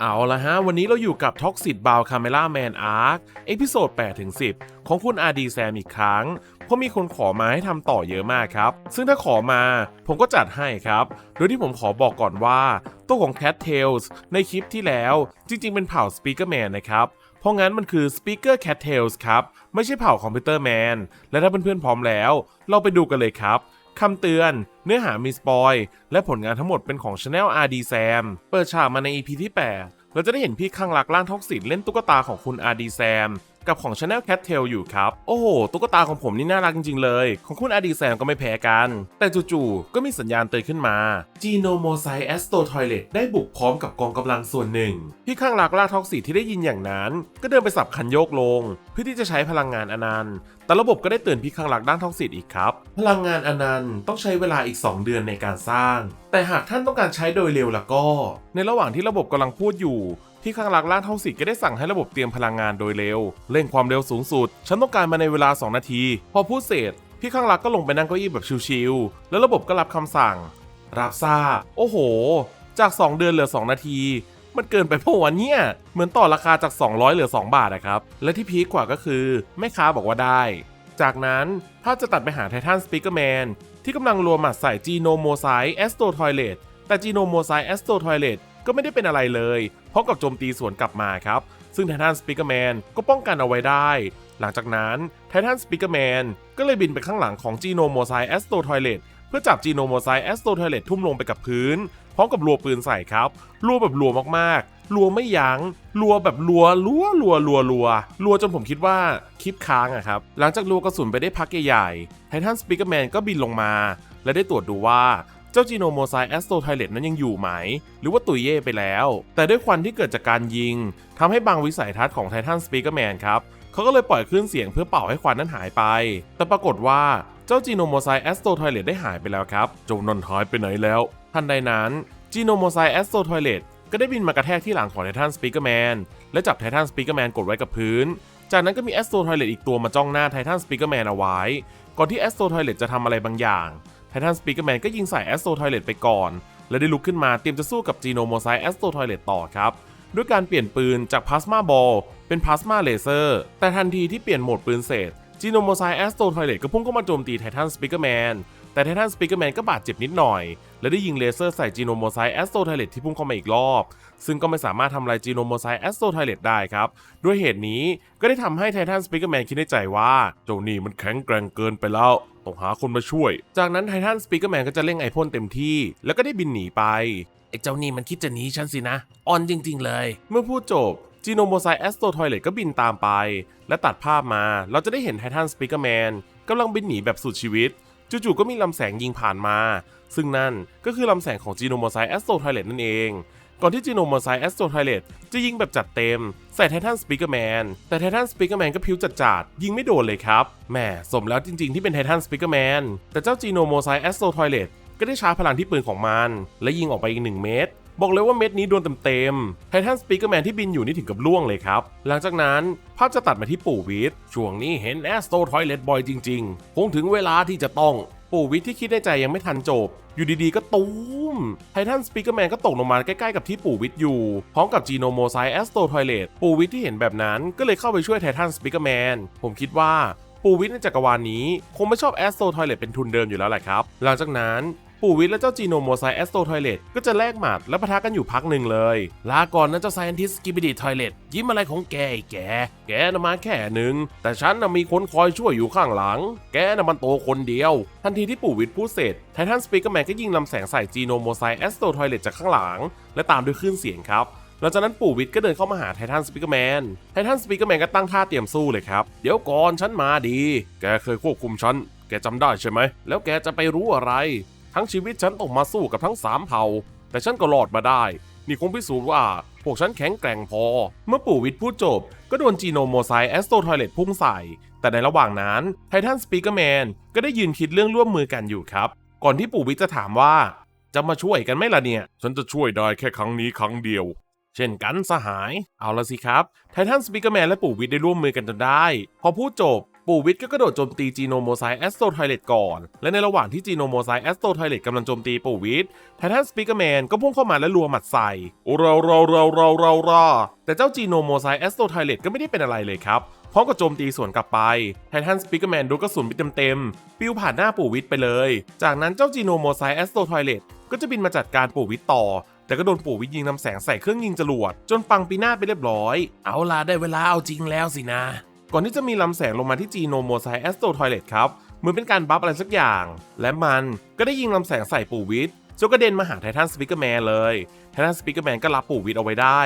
เอาละฮะ วันนี้เราอยู่กับ Toxic b o w Camera Man Arc เอพิโซด8ถึง10 ของคุณอาดีแซมอีกครั้ง เพราะมีคนขอมาให้ทำต่อเยอะมากครับ ซึ่งถ้าขอมาผมก็จัดให้ครับ โดยที่ผมขอบอกก่อนว่า ตัวของ Cat Tails ในคลิปที่แล้วจริง ๆ เป็นเผ่า Speaker Man นะครับเพราะงั้นมันคือ Speaker Cat Tails ครับ ไม่ใช่เผ่าคอมพิวเตอร์แมนและถ้าเพื่อนๆพร้อมแล้ว เราไปดูกันเลยครับ คำเตือน เนื้อหามีสปอย และผลงานทั้งหมดเป็นของ Channel RD Sam เปิดฉากมาใน EP ที่ 8 เราจะได้เห็นพี่ข้างรักร่างท็อกซิตเล่นตุ๊กตาของคุณ RD Sam กับของ Channel Cat Tail อยู่ครับ โอ้โห ตุ๊กตาของผมนี่น่ารักจริง ๆ เลย ของคุณ RD Sam ก็ไม่แพ้กัน แต่จู่ๆ ก็มีสัญญาณเตือนขึ้นมา Geno Mosaic Astro Toilet ได้บุกพร้อมกับกองกำลังส่วนหนึ่งพี่ข้างรักร่างท็อกซิตที่ได้ยินอย่างนั้น ก็เดินไปสับคันโยกลง เพื่อที่จะใช้พลังงานอนันต์ แต่ระบบก็ได้เตือนพี่ข้างหลักด้านท็อกซิตอีกครับ พลังงานอนันต์ต้องใช้เวลาอีก 2 เดือนในการสร้าง แต่หากท่านต้องการใช้โดยเร็วแล้วก็ ในระหว่างที่ระบบกำลังพูดอยู่ พี่ข้างหลักร่างท็อกซิก็ได้สั่งให้ระบบเตรียมพลังงานโดยเร็ว เร่งความเร็วสูงสุด ฉันต้องการมาในเวลา 2 นาที พอพูดเสร็จ พี่ข้างหลักก็ลงไปนั่งเก้าอี้แบบชิวๆแล้วระบบก็รับคำสั่ง รับทราบโอ้โห จาก 2 เดือนเหลือ 2 นาที มันเกินไปเพราะวันเนี่ย เหมือนต่อราคาจาก 200 เหลือ 2 บาทนะครับ และที่พีคกว่าก็คือแม่ค้าบอกว่าได้ จากนั้นภาพจะตัดไปหาไททันสปีกเกอร์แมนที่กำลังรวมหมัดใส่จีโนโมไซแอสโตทอยเลตแต่จีโนโมไซแอสโตทอยเลต ก็ไม่ได้เป็นอะไรเลยเพราะกับโจมตีสวนกลับมาครับ ซึ่งไททันสปีกเกอร์แมนก็ป้องกันเอาไว้ได้ หลังจากนั้นไททันสปีกเกอร์แมนก็เลยบินไปข้างหลังของจีโนโมไซแอสโตทอยเลตเพื่อจับจีโนโมไซแอสโตทอยเลตทุ่มลงไปกับพื้น พร้อมกับรัวปืนใส่ครับรัวแบบรัวมากๆรัวไม่ยัง้งรัวแบบรัวรัวรัวรัวรัวรัวจนผมคิดว่าคลิปค้างอะครับหลังจากรัวกระสุนไปได้พักใหญ่ๆไททันสปีกเกอร์แมนก็บินลงมา และได้ตรวจดูว่า จ้าจีโนโมไซแอสโตไทเลตนั้นยังอยู่ไหม หรือว่าตุยเย่ไปแล้ว แต่ด้วยควันที่เกิดจากการยิงทำให้บางวิสัยทัศน์ของไททันสปีกเกอร์แมนครับเขาก็เลยปล่อยคลื่นเสียงเพื่อเป่าให้ควันนั้นหายไป แต่ปรากฏว่าเจ้าจีโนโมไซแอสโตไทเลตได้หายไปแล้วครับจ้านั่นหายไปไหนแล้วทันใดนั้นจีโนโมไซแอสโตไทเลตก็ได้บินมากระแทกที่หลังของไททันสปีกเกอร์แมนและจับไททันสปีกเกอร์แมนกดไว้กับพื้น จากนั้นก็มีแอสโตไทเลตอีกตัวมาจ้องหน้าไททันสปีกเกอร์แมนเอาไว้ ก่อนที่แอสโตไทเลตจะทำอะไรบางอย่าง ไททันสปีกเกอร์แมนก็ยิงใส่แอสโตไทเลตไปก่อน และได้ลุกขึ้นมาเตรียมจะสู้กับจีโนโมไซแอสโตไทเลตต่อครับ ด้วยการเปลี่ยนปืนจากพลาสมาบอลเป็นพลาสมาเลเซอร์ แต่ทันทีที่เปลี่ยนโหมดปืนเสร็จจีโนโมไซแอสโตไทเลตก็พุ่งเข้ามาโจมตีไททันสปีกเกอร์แมน แต่ไททันสปีกเกอร์แมนก็บาดเจ็บนิดหน่อย และได้ยิงเลเซอร์ใส่จีโนโมไซแอสโตไทเลตที่พุ่งเข้ามาอีกรอบ ซึ่งก็ไม่สามารถทำลายจีโนโมไซแอสโตไทเลตได้ครับ ด้วยเหตุนี้ก็ได้ทำให้ไททันสปีกเกอร์แมนคิดในใจว่า เจ้านี่มันแข็งแกร่งเกินไปแล้วต้องหาคนมาช่วย จากนั้นไททันสปีกเกอร์แมนก็จะเร่งไอพ่นเต็มที่ แล้วก็ได้บินหนีไปไอ้เจ้านี่มันคิดจะหนีฉันสินะอ่อนจริง ๆ เลย เมื่อพูดจบจีโนโมไซแอสโตทอยเลตก็บินตามไป และตัดภาพมา เราจะได้เห็นไททันสปีกเกอร์แมนกำลังบินหนีแบบสุดชีวิต จู่ๆก็มีลำแสงยิงผ่านมา ซึ่งนั่นก็คือลำแสงของจีโนโมไซแอสโตทอยเลตนั่นเอง ก่อนที่จีโนโมไซแอสโตไทเลตจะยิงแบบจัดเต็ม ใส่ไททันสปีกเกอร์แมนแต่ไททันสปีกเกอร์แมนก็พิ้วจัดจัดๆยิงไม่โดนเลยครับแหมสมแล้วจริงๆที่เป็นไททันสปีกเกอร์แมนแต่เจ้าจีโนโมไซแอสโตไทเลตก็ได้ชาร์จพลังที่ปืนของมัน และยิงออกไปอีก 1 เมตร บอกเลยว่าเม็ดนี้โดนเต็มๆไททันสปีกเกอร์แมนที่บินอยู่นี่ถึงกับล่วงเลยครับ หลังจากนั้นภาพจะตัดมาที่ปู่วิทช่วงนี้เห็นแอสโตไทเลตบอยจริงๆ คงถึงเวลาที่จะต้อง ปู่วิทที่คิดในใจยังไม่ทันจบ อยู่ดีๆก็ตูมไททันสปีกเกอร์แมนก็ตกลงมาใกล้ๆกับที่ปู่วิทอยู่ พร้อมกับจีโนโมไซแอสโตทอยเลตปู่วิทที่เห็นแบบนั้นก็เลยเข้าไปช่วยไททันสปีกเกอร์แมนผมคิดว่าปูวิทในจักรวาลนี้ คงไม่ชอบแอสโตทอยเลตเป็นทุนเดิมอยู่แล้วแหละครับ หลังจากนั้น ปู่วิทย์และเจ้าจีโนโมไซแอสโตทอยเลตก็จะแลกหมัดและปะทะกันอยู่พักหนึ่งเลย ลาก่อนนะเจ้าไซ e นติสกิบิดีทอยเลตยิ้มอะไรของแกอแก แกน่ะมาแค่หนึ่งแต่ฉันน่ะมีคนคอยช่วยอยู่ข้างหลัง แกน่ะมันโตคนเดียว ทันทีที่ปู่วิทย์พูดเสร็จไททันสปีกเกอร์แมนก็ยิงลำแสงใส่จีโนโมไซแอสโตทอยเลตจากข้างหลัง และตามด้วยคลื่นเสียงครับหลังจากนั้นปู่วิทย์ก็เดินเข้ามาหาไททันสปีกเกอร์แมน ไททันสปีกเกอร์แมนก็ตั้งท่าเตรียมสู้เลยครับ เดี๋ยวก่อนฉันมาดี แกเคยควบคุมฉัน แกจำได้ใช่ไหม แล้วแกจะไปรู้อะไร ทั้งชีวิตฉันต้องมาสู้กับทั้งสามเผ่า แต่ฉันก็รอดมาได้ นี่คงพิสูจน์ว่า พวกฉันแข็งแกร่งพอ เมื่อปู่วิทย์พูดจบ ก็โดนจีโนโมไซแอสโตทอยเลตพุ่งใส่ แต่ในระหว่างนั้นไททันสปีกเกอร์แมนก็ได้ยืนคิดเรื่องร่วมมือกันอยู่ครับ ก่อนที่ปู่วิทย์จะถามว่า จะมาช่วยกันไหมล่ะเนี่ย ฉันจะช่วยได้แค่ครั้งนี้ครั้งเดียว เช่นกันสหาย เอาละสิครับ ไททันสปีกเกอร์แมนและปู่วิทย์ได้ร่วมมือกันจนได้ พอพูดจบ ปู่วิทย์ก็กระโดดโจมตีจีโนโมไซแอสโตไทเลตก่อน และในระหว่างที่จีโนโมไซแอสโตไทเลตกำลังโจมตีปู่วิทย์ไททันสปีกเกอร์แมนก็พุ่งเข้ามาและรัวหมัดใส่เราเราเราเราเราเราแต่เจ้าจีโนโมไซแอสโตไทเลตก็ไม่ได้เป็นอะไรเลยครับพร้อมกับโจมตีสวนกลับไป ไททันสปีกเกอร์แมนดนกระสุนไปเต็มๆ ปิ้วผ่านหน้าปู่วิทย์ไปเลย จากนั้นเจ้าจีโนโมไซแอสโตไทเลตก็จะบินมาจัดการปู่วิทย์ต่อ แต่ก็โดนปู่วิทย์ยิงนำแสงใส่เครื่องยิงจรวด จนปังปีหน้าไปเรียบร้อย เอาล่ะได้เวลาเอาจริงแล้วสินะ ก่อนที่จะมีลำแสงลงมาที่จีโนโมไซแอสโตไทเลตครับเหมือนเป็นการบัฟอะไรสักอย่าง และมันก็ได้ยิงลำแสงใส่ปู่วิทย์จนกระเด็นมาหาไททันสปีกเกอร์แมนเลยไททันสปีกเกอร์แมนก็รับปู่วิทย์เอาไว้ได้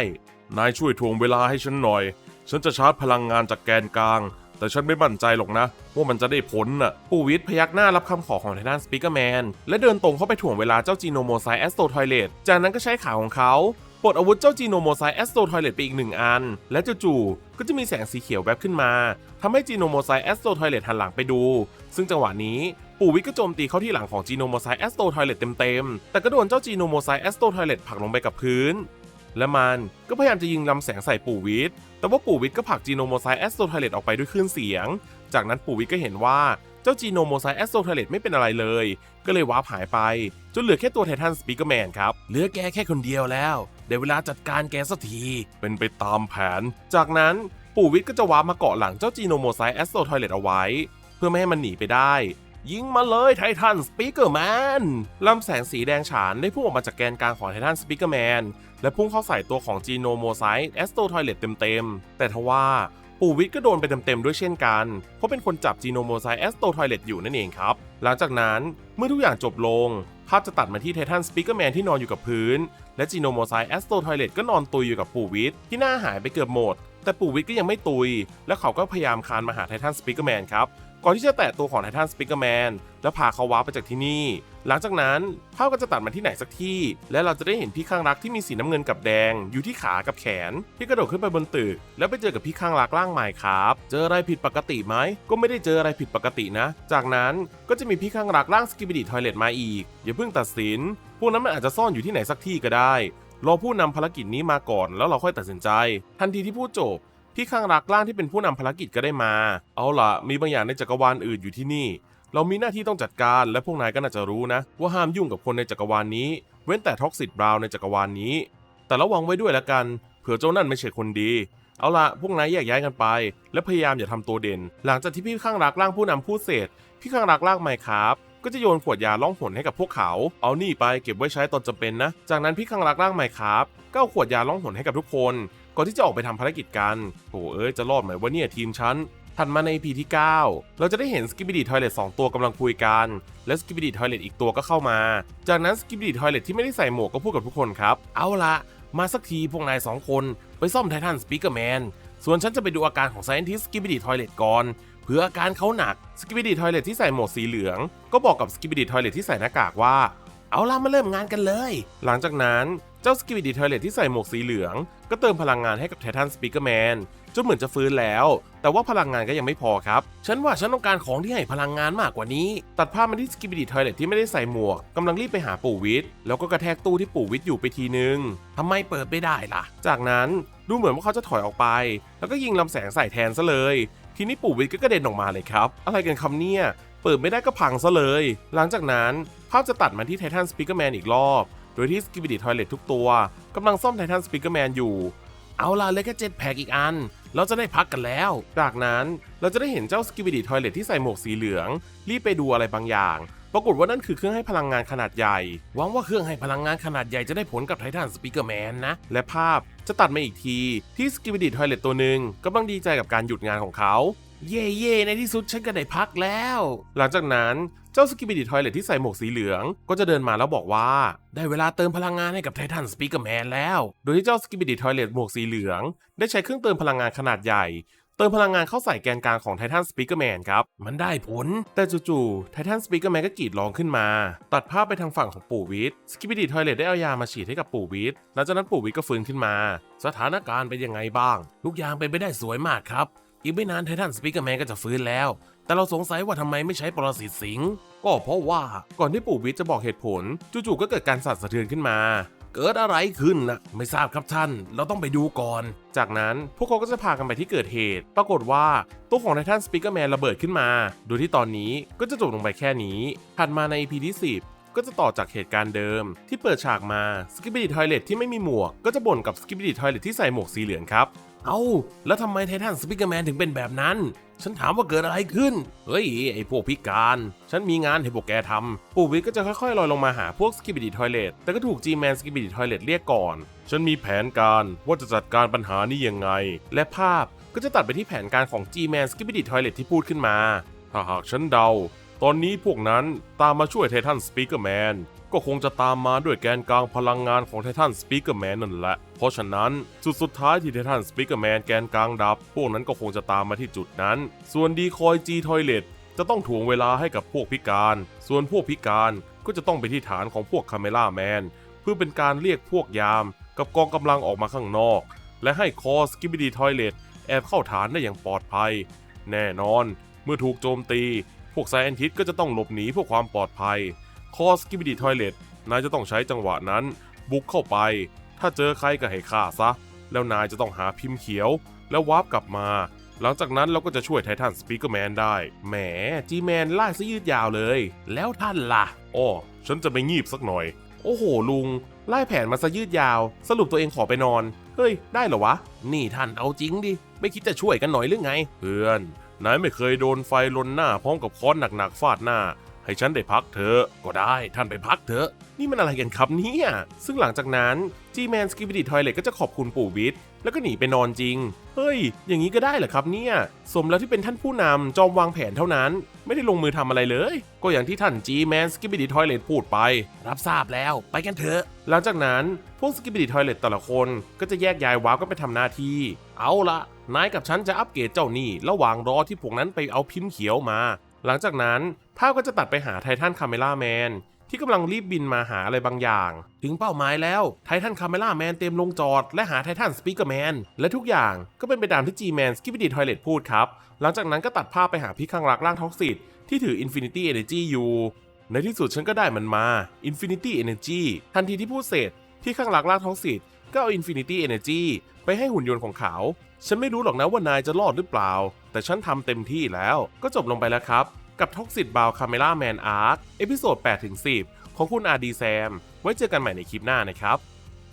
นายช่วยทวงเวลาให้ฉันหน่อย ฉันจะชาร์จพลังงานจากแกนกลาง แต่ฉันไม่มั่นใจหรอกนะว่ามันจะได้ผลน่ะปู่วิทย์พยักหน้ารับคำขอของไททันสปีกเกอร์แมนและเดินตรงเข้าไปถ่วงเวลาเจ้าจีโนโมไซแอสโตไทเลตจากนั้นก็ใช้ขาของเขา ปลดอาวุธเจ้าจีโนโมไซแอสโตไทเลตไปอีกหนึ่งอัน และจู่ๆก็จะมีแสงสีเขียวแวบขึ้นมาทำให้จีโนโมไซแอสโตไทเลตหันหลังไปดู ซึ่งจังหวะนี้ปู่วิทย์ก็โจมตีเข้าที่หลังของจีโนโมไซแอสโตไทเลตเต็มๆ แต่ก็โดนเจ้าจีโนโมไซแอสโตไทเลตผลักลงไปกับพื้น และมันก็พยายามจะยิงลำแสงใส่ปู่วิทย์แต่ว่าปู่วิทย์ก็ผลักจีโนโมไซแอสโตไทเลตออกไปด้วยคลื่นเสียง จากนั้นปู่วิทย์ก็เห็นว่าเจ้าจีโนโมไซแอสโตไทเลตไม่เป็นอะไรเลย ก็เลยวาร์ปหายไป จนเหลือแค่ตัวไททันสปีกเกอร์แมนครับ เหลือแกแค่คนเดียวแล้วได้เวลาจัดการแกสักที เป็นไปตามแผน จากนั้นปู่วิทย์ก็จะวาร์ปมาเกาะหลังเจ้าจีโนโมไซแอสโตไทเลตเอาไว้ เพื่อไม่ให้มันหนีไปได้ ยิงมาเลยไททันสปีกเกอร์แมนลำแสงสีแดงฉานได้พุ่งออกมาจากแกนกลางของไททันสปีกเกอร์แมนและพุ่งเข้าใส่ตัวของจีโนโมไซต์แอสโตไทเลตเต็มๆแต่ทว่า ปู่วิทย์ก็โดนไปเต็มๆด้วยเช่นกัน เพราะเป็นคนจับจีโนโมไซแอสโตไทเลตอยู่นั่นเองครับ หลังจากนั้นเมื่อทุกอย่างจบลง ภาพจะตัดมาที่ไททันสปีกเกอร์แมนที่นอนอยู่กับพื้น และจีโนโมไซแอสโตไทเลตก็นอนตุยอยู่กับปู่วิทย์ที่หน้าหายไปเกือบหมด แต่ปู่วิทย์ก็ยังไม่ตุย และเขาก็พยายามคานมาหาไททันสปีกเกอร์แมนครับก่อนที่จะแตะตัวของไททันสปิกเกอร์แมนแล้วพาเขาว้าไปจากที่นี่ หลังจากนั้นภาพก็จะตัดมาที่ไหนสักที่ และเราจะได้เห็นพี่ข้างรักที่มีสีน้ำเงินกับแดง อยู่ที่ขากับแขน ที่กระโดดขึ้นไปบนตึก แล้วไปเจอกับพี่ข้างรักร่างใหม่ครับ เจออะไรผิดปกติไหมก็ไม่ได้เจออะไรผิดปกตินะ จากนั้นก็จะมีพี่ข้างรักร่างสกิบิดิทอยเลตมาอีกอย่าเพิ่งตัดสิน พวกนั้นมันอาจจะซ่อนอยู่ที่ไหนสักที่ก็ได้รอผู้นำภารกิจนี้มาก่อนแล้วเราค่อยตัดสินใจ ทันทีที่พูดจบพี่ข้างรักร่างที่เป็นผู้นำภารกิจก็ได้มา เอาล่ะ มีบางอย่างในจักรวาลอื่นอยู่ที่นี่ เรามีหน้าที่ต้องจัดการและพวกนายก็น่าจะรู้นะ ว่าห้ามยุ่งกับคนในจักรวาลนี้ เว้นแต่ท็อกซิตบราวในจักรวาลนี้ แต่ระวังไว้ด้วยละกัน เผื่อเจ้านั่นไม่ใช่คนดี เอาล่ะพวกนายแยกย้ายกันไป และพยายามอย่าทำตัวเด่น หลังจากที่พี่ข้างรักร่างผู้นำพูดเสร็จพี่ข้างรักร่างไมค์ครับก็จะโยนขวดยาล่องหนให้กับพวกเขา เอานี่ไปเก็บไว้ใช้ตอนจำเป็นนะ จากนั้นพี่ข้างรักร่างไมค์ครับก็เอาขวดยาล่องหนให้กับทุกคน ก่อนที่จะออกไปทำภารกิจกันโอ้เอ้ยจะรอดไหมวะเนี่ยทีมฉัน ถัดมาใน EP ที่ 9 เราจะได้เห็นสกิบิดีทอยเลต2ตัวกำลังคุยกัน และสกิบิดีทอยเลตอีกตัวก็เข้ามา จากนั้นสกิบิดีทอยเลตที่ไม่ได้ใส่หมวกก็พูดกับทุกคนครับ เอาละมาสักทีพวกนาย2คนไปซ่อมไททันสปีกเกอร์แมนส่วนฉันจะไปดูอาการของไซ e น t ิสสกิบิดีทอยเลตก่อนเผื่ออาการเขาหนักสกิบิดีทอยเลตที่ใส่หมวกสีเหลือง ก็บอกกับสกิบิดีทอยเลตที่ใส่หน้ากากว่า เอาล่ะมาเริ่มงานกันเลย หลังจากนั้นเจ้าสกิบิดีทเลตที่ใส่หมวกสีเหลือง ก็เติมพลังงานให้กับไททันสปีกเกอร์แมนจนเหมือนจะฟื้นแล้ว แต่ว่าพลังงานก็ยังไม่พอครับ ฉันว่าฉันต้องการของที่ให้พลังงานมากกว่านี้ ตัดภาพมาที่สกิบิดีทอยเลตที่ไม่ได้ใส่หมวกกำลังรีบไปหาปู่วิทย์แล้วก็กระแทกตู้ที่ปู่วิทย์อยู่ไปทีนึงทำไมเปิดไม่ได้ล่ะ จากนั้นดูเหมือนว่าเขาจะถอยออกไป แล้วก็ยิงลำแสงใส่แทนซะเลย ทีนี้ปู่วิทย์ก็กระเด็นออกมาเลยครับ อะไรกันคำเนี่ยเปิดไม่ได้ก็พังซะเลย หลังจากนั้นภาพจะตัดมาที่ไททันสปิเกอร์แมนอีกรอบ โดยที่สกิบิดิทอยเลตทุกตัวกำลังซ่อมไททันสปิเกอร์แมนอยู่ เอาล่ะเลยแค่เจ็ดแพ็กอีกอัน เราจะได้พักกันแล้ว จากนั้นเราจะได้เห็นเจ้าสกิบิดิทอยเลตที่ใส่หมวกสีเหลือง รีบไปดูอะไรบางอย่าง ปรากฏว่านั่นคือเครื่องให้พลังงานขนาดใหญ่ หวังว่าเครื่องให้พลังงานขนาดใหญ่จะได้ผลกับไททันสปีกเกอร์แมนนะ และภาพจะตัดมาอีกที ที่สกิบิดิทอยเลตตัวหนึ่งกำลังดีใจกับการหยุดงานของเขา เย่เย่ในที่สุดฉันก็ได้พักแล้ว หลังจากนั้นเจ้าสกิบิดิทอยเลตที่ใส่หมวกสีเหลือง ก็จะเดินมาแล้วบอกว่า ได้เวลาเติมพลังงานให้กับไททันสปีกเกอร์แมนแล้ว โดยที่เจ้าสกิบิดิทอยเลตหมวกสีเหลือง ได้ใช้เครื่องเติมพลังงานขนาดใหญ่ เติมพลังงานเข้าใส่แกนกลางของไททันสปีกเกอร์แมนครับ มันได้ผล แต่จู่ๆไททันสปีกเกอร์แมนก็กรีดร้องขึ้นมา ตัดภาพไปทางฝั่งของปู่วิทย์สกิบิดิทอยเลตได้เอายามาฉีดให้กับปู่วิทหลังจากนั้นปู่วิทก็ฟื้นขึ้นมา สถานการณ์เป็นยังไงบ้าง ทุกอย่างเป็นไปได้สวยมากครับ อีกไม่นานไททันสปีกเกอร์แมนก็จะฟื้นแล้ว แต่เราสงสัยว่าทำไมไม่ใช้ปรสิตสิงก็เพราะว่าก่อนที่ปู่วิทจะบอกเหตุผล จู่ๆก็เกิดการสั่นสะเทือนขึ้นมา เกิดอะไรขึ้นนะไม่ทราบครับท่าน เราต้องไปดูก่อน จากนั้นพวกเขาก็จะพากันไปที่เกิดเหตุ ปรากฏว่าตัวของไททันสปิกเกอร์แมนระเบิดขึ้นมา โดยที่ตอนนี้ก็จะจบลงไปแค่นี้ ถัดมาใน EP ที่ 10ก็จะต่อจากเหตุการณ์เดิม ที่เปิดฉากมาสกิป i ิ y ทอยเลทที่ไม่มีหมวก ก็จะบ่นกับสกิป i ิ y ทอยเลทที่ใส่หมวกสีเหลืองครับ เอาแล้วทำไมไททันสปิเกอร์แมนถึงเป็นแบบนั้น ฉันถามว่าเกิดอะไรขึ้น เฮ้ย ไอพวกพิการ ฉันมีงานให้พวกแกทำปู่วิทก็จะค่อยๆลอยลงมาหาพวกสกิป i ิ y ทอยเลทแต่ก็ถูก G-Man สกิป i ิ y ทอยเลทเรียกก่อน ฉันมีแผนการว่าจะจัดการปัญหานี้ยังไง และภาพก็จะตัดไปที่แผนการของ G-Man สกิป i ิ y ทอยเลทที่พูดขึ้นมา ถ้าหากฉันเดา ตอนนี้พวกนั้นตามมาช่วยไททันสปีกเกอร์แมนก็คงจะตามมาด้วยแกนกลางพลังงานของไททันสปีกเกอร์แมนนั่นแหละ เพราะฉะนั้นจุดสุดท้ายที่ไททันสปีกเกอร์แมนแกนกลางดับ พวกนั้นก็คงจะตามมาที่จุดนั้น ส่วนดีคอยจีทอยเลตจะต้องถ่วงเวลาให้กับพวกพิการ ส่วนพวกพิการก็จะต้องไปที่ฐานของพวกคาเมล่าแมนเพื่อเป็นการเรียกพวกยาม กับกองกำลังออกมาข้างนอก และให้คอสกิบิดีทอยเลตแอบเข้าฐานได้อย่างปลอดภัย แน่นอน เมื่อถูกโจมตี พวกไซแอนทิสก็จะต้องหลบหนีเพื่อความปลอดภัย คอสกิบิดีทอยเลตนายจะต้องใช้จังหวะนั้น บุกเข้าไป ถ้าเจอใครก็ให้ฆ่าซะ แล้วนายจะต้องหาพิมพ์เขียว แล้ววาร์ปกลับมา หลังจากนั้นเราก็จะช่วยไททันสปีกเกอร์แมนได้ แหมจีแมนลากซะยืดยาวเลย แล้วท่านล่ะอ้อฉันจะไปงีบสักหน่อย โอ้โหลุงไล่แผนมาซะยืดยาว สรุปตัวเองขอไปนอน เฮ้ย ได้เหรอวะ นี่ท่านเอาจริงดิ ไม่คิดจะช่วยกันหน่อยหรือไง เพื่อน นายไม่เคยโดนไฟลนหน้าพร้อมกับค้อนหนักๆฟาดหน้า ให้ฉันได้พักเถอะก็ได้ท่านไปพักเถอะ นี่มันอะไรกันครับเนี่ย ซึ่งหลังจากนั้น G-Man s k i p i d y Toilet ก็จะขอบคุณปู่วิทย์แล้วก็หนีไปนอนจริง เฮ้ย อย่างนี้ก็ได้เหรอครับเนี่ย สมแล้วที่เป็นท่านผู้นำจอมวางแผนเท่านั้น ไม่ได้ลงมือทำอะไรเลย ก็อย่างที่ท่าน G-Man s k i p i d y Toilet พูดไป รับทราบแล้ว ไปกันเถอะ หลังจากนั้นพวก s k i p i d y Toilet แต่ละคนก็จะแยกย้ายว้าวก็ไปทำหน้าที่ เอาละนายกับฉันจะอัปเกรดเจ้านี่ระหว่างรอที่พวกนั้นไปเอาพิมพ์เขียวมา หลังจากนั้นภาพก็จะตัดไปหาไททันคาเมล่าแมนที่กำลังรีบบินมาหาอะไรบางอย่าง ถึงเป้าหมายแล้วไททันคาเมล่าแมนเต็มลงจอด และหาไททันสปีกเกอร์แมนและทุกอย่างก็เป็นไปตามที่ G-Man s k i p p y d ทอยเลตพูดครับ หลังจากนั้นก็ตัดภาพไปหาพี่ข้างรักร่างท็อกซิตที่ถือ Infinity Energy อยู่ ในที่สุดฉันก็ได้มันมา Infinity Energy ทันทีที่พูดเสร็จพี่ข้างรักร่างท็อกซิต ก็เอา Infinity Energy ไปให้หุ่นยนต์ของเขา ฉันไม่รู้หรอกนะว่านายจะรอดหรือเปล่า แต่ฉันทำเต็มที่แล้วก็จบลงไปแล้วครับ กับท็อกซิตบาวคาเมล่าแมนอาร์คเอพิโซด8-10 ของคุณอาดีแซม ไว้เจอกันใหม่ในคลิปหน้านะครับ